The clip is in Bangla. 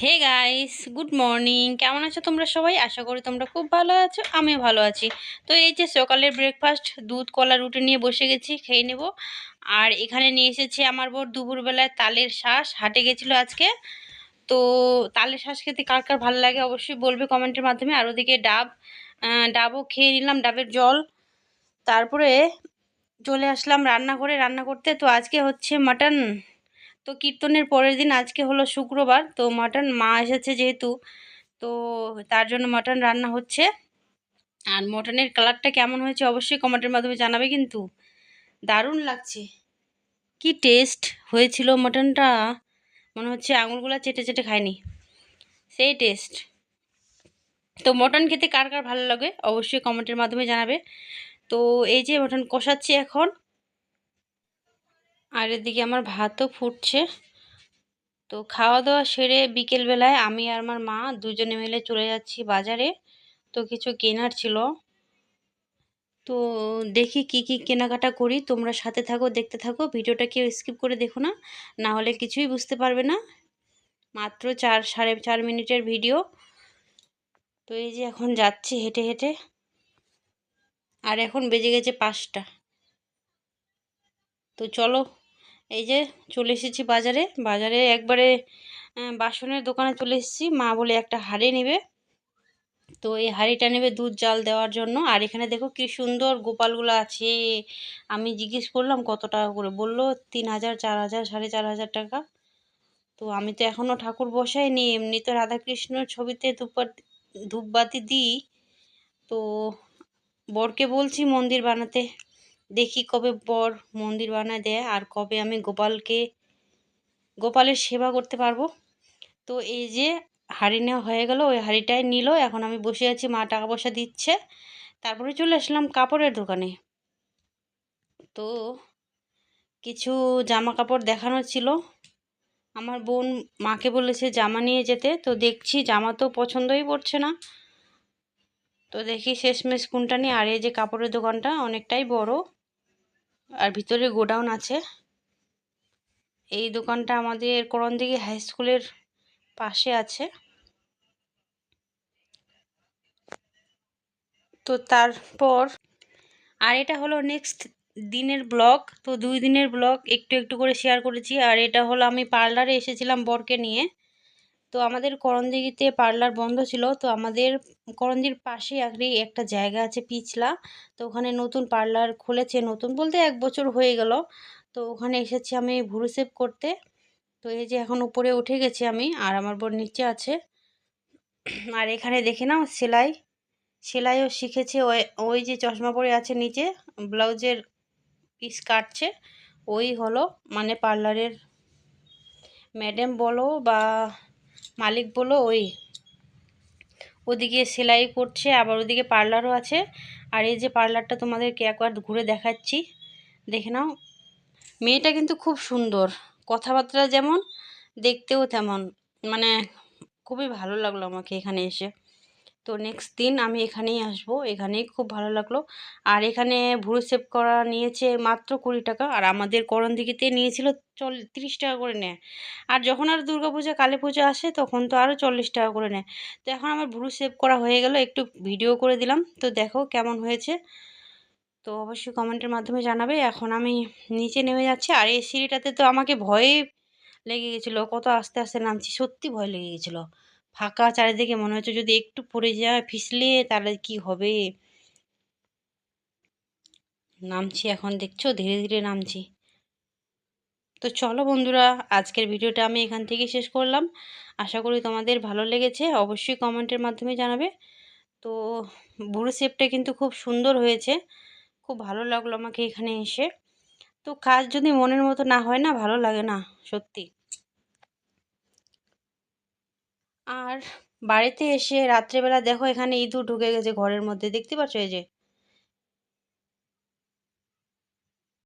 হে গাইস গুড মর্নিং কেমন আছো তোমরা সবাই? আশা করি তোমরা খুব ভালো আছো, আমিও ভালো আছি। তো এই যে সকালের ব্রেকফাস্ট দুধ, কলা, রুটি নিয়ে বসে গেছি, খেয়ে নেব। আর এখানে নিয়ে এসেছি আমার বোর দুপুরবেলায় তালের শ্বাস হাটে গেছিল আজকে। তো তালের শ্বাস খেতে কার কার ভালো লাগে অবশ্যই বলবে কমেন্টের মাধ্যমে। আর ওদিকে ডাব ডাবও খেয়ে নিলাম, ডাবের জল। তারপরে চলে আসলাম রান্না করে রান্না করতে তো আজকে হচ্ছে মাটন। তো কীর্তনের পরের দিন, আজকে হলো শুক্রবার, তো মাটন, মা এসেছে যেহেতু, তো তার জন্য মাটন রান্না হচ্ছে। আর মটনের কালারটা কেমন হয়েছে অবশ্যই কমেন্টের মাধ্যমে জানাবে কিন্তু, দারুণ লাগছে। কি টেস্ট হয়েছিল মটনটা? মনে হচ্ছে আঙুলগুলো চেটে চেটে খায়নি। সেই টেস্ট তো মটন খেতে কার কার ভালো লাগে? অবশ্যই কমেন্টের মাধ্যমে জানাবে। তো এই যে মটন কষাচ্ছি এখন আর এদিকে আমার ভাতও ফুটছে। তো খাওয়া দাওয়া সেরে বিকেলবেলায় আমি আর আমার মা দুজনে মিলে চলে যাচ্ছি বাজারে। তো কিছু কেনার ছিল। তো দেখি কি কি কেনাকাটা করি। তোমরা সাথে থাকো, দেখতে থাকো। ভিডিওটা কেউ স্কিপ করে দেখো না। না হলে কিছুই বুঝতে পারবে না। মাত্র চার, সাড়ে চার মিনিটের ভিডিও। তো এই যে এখন যাচ্ছি হেঁটে হেঁটে। আর এখন বেজে গেছে পাঁচটা। তো চলো এই যে চলে এসেছি বাজারে। বাজারে একবারে বাসনের দোকানে চলে এসেছি। মা বলে একটা হাড়ি নেবে। তো এই হাঁড়িটা নেবে দুধ জাল দেওয়ার জন্য। আর এখানে দেখো কি সুন্দর গোপালগুলো আছে। আমি জিজ্ঞেস করলাম, কত টাকা করে? বলল, তিন হাজার, চার হাজার, সাড়ে চার হাজার টাকা। তো আমি তো এখনও ঠাকুর বসাইনি। এমনি তো রাধাকৃষ্ণর ছবিতে ধূপবাতি ধূপবাতি দিই। তো বরকে বলছি, মন্দির বানাতে। দেখি কবে বর মন্দির বানায় দেয় আর কবে আমি গোপালকে, গোপালের সেবা করতে পারব। তো এই যে হাঁড়ি নেওয়া হয়ে গেল, ওই হাঁড়িটাই নিল, এখন আমি বসে আছি, মা টাকা পয়সা দিচ্ছে। তারপরে চলে আসলাম কাপড়ের দোকানে। তো কিছু জামা কাপড় দেখানো ছিল। আমার বোন মাকে বলেছে জামা নিয়ে যেতে, তো দেখছি জামা তো পছন্দই পড়ছে না। তো দেখি শেষমেশ কোনটা নিয়ে আর এই যে কাপড়ের দোকানটা অনেকটাই বড়। আর ভিতরে গোডাউন আছে। এই দোকানটা আমাদের করণদিঘি হাই স্কুলের পাশে আছে। তো তারপর, আর এটা হলো নেক্সট দিনের ব্লগ তো দুই দিনের ব্লগ একটু একটু করে শেয়ার করেছি। আর এটা হলো আমি পার্লারে এসেছিলাম বরকে নিয়ে। তো আমাদের করণদিঘিতে পার্লার বন্ধ ছিল, তো আমাদের করণদির পাশে একটি একটা জায়গা আছে পিছলা, তো ওখানে নতুন পার্লার খুলেছে, নতুন বলতে এক বছর হয়ে গেল। তো ওখানে এসেছি আমি ভুরু সেভ করতে, তো এই যে এখন উপরে উঠে গেছি আমি, আর আমার বোন নিচে আছে। আর এখানে দেখে নাও সেলাই, সেলাইও শিখেছে, ওই ওই যে চশমা পরে আছে নিচে, ব্লাউজের পিস কাটছে, ওই হলো মানে পার্লারের। ম্যাডাম বলো বা মালিক বলো ওই, ওদিকে সেলাই করছে, আবার ওদিকে পার্লারও আছে। আর এই যে পার্লারটা তোমাদেরকে একবার ঘুরে দেখাচ্ছি, দেখে নাও। মেয়েটা কিন্তু খুব সুন্দর, কথাবার্তা যেমন, দেখতেও তেমন। মানে খুবই ভালো লাগল আমাকে এখানে এসে। তো নেক্সট দিন আমি এখানেই আসব। এখানেই খুব ভালো লাগল। আর এখানে ভুরু সেভ করা নিয়েছে মাত্র কুড়ি টাকা। আর আমাদের করণ করণদিঘিতে নিয়েছিল চল, তিরিশ টাকা করে নেয়। আর যখন আর দুর্গা পূজা, কালী পূজা আসে, তখন তো আরও চল্লিশ টাকা করে নেয়। তো এখন আমার ভুরু সেভ করা হয়ে গেল। একটু ভিডিও করে দিলাম। তো দেখো কেমন হয়েছে। তো অবশ্যই কমেন্টের মাধ্যমে জানাবে। এখন আমি নিচে নেমে যাচ্ছি। আর এই সিঁড়িটাতে তো আমাকে ভয়ে লেগে গেছিল। কত আস্তে আস্তে নামছি। সত্যি ভয় লেগে গেছিল। ফাঁকা চারিদিকে মনে হচ্ছে যদি একটু পড়ে যায়, ফিসলে তাহলে কি হবে? নামছি এখন, দেখছ? ধীরে ধীরে নামছি। তো চলো বন্ধুরা, আজকের ভিডিওটা আমি এখান থেকে শেষ করলাম। আশা করি তোমাদের ভালো লেগেছে। অবশ্যই কমেন্টের মাধ্যমে জানাবে। তো বুড়ো শেপটা কিন্তু খুব সুন্দর হয়েছে। খুব ভালো লাগল আমাকে এখানে এসে। তো কাজ যদি মনের মতো না হয় না, ভালো লাগে না, সত্যি। আর বাড়িতে এসে রাত্রেবেলা দেখো এখানে ইঁদুর ঢুকে গেছে ঘরের মধ্যে। দেখতে পাচ্ছ এই যে